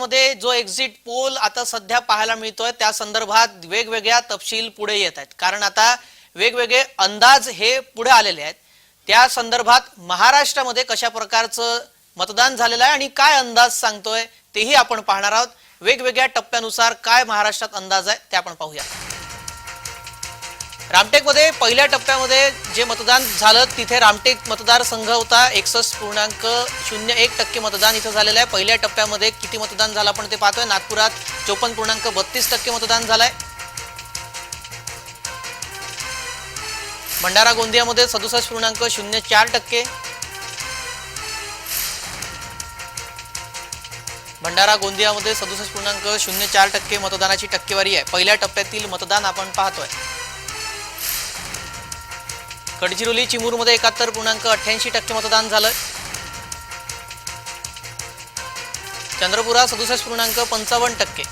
महाराष्ट्रामध्ये जो exit poll आता सध्या पाहायला मिळतोय त्या संदर्भात वेगवेगळ्या तपशील पुढे येत आहेत. कारण आता वेगवेगळे अंदाज हे पुढे आलेले आहेत. त्या संदर्भात महाराष्ट्रामध्ये कशा प्रकारचं मतदान झालेलं आहे आणि काय अंदाज सांगतोय तेही आपण पाहणार आहोत. वेगवेगळ्या टप्प्यानुसार काय महाराष्ट्रात अंदाज आहे ते आपण पाहूया. रामटेकमध्ये पहिल्या टप्प्यामध्ये जे मतदान झालं तिथे रामटेक मतदारसंघ होता. एकसष्ट पूर्णांक शून्य एक टक्के मतदान इथं झालेलं आहे. पहिल्या टप्प्यामध्ये किती मतदान झालं आपण ते पाहतोय. नागपुरात चोपन्न पूर्णांक बत्तीस टक्के मतदान झालंय. भंडारा गोंदियामध्ये सदुसष्ट पूर्णांक शून्य चार टक्के. भंडारा गोंदियामध्ये सदुसष्ट पूर्णांक शून्य चार टक्के मतदानाची टक्केवारी आहे. पहिल्या टप्प्यातील मतदान आपण पाहतोय. गडचिरोली चिमूरमध्ये एकाहत्तर पूर्णांक अठ्ठ्याऐंशी टक्के मतदान झालं. चंद्रपुरात सदुसष्ट पूर्णांक पंचावन्न टक्के.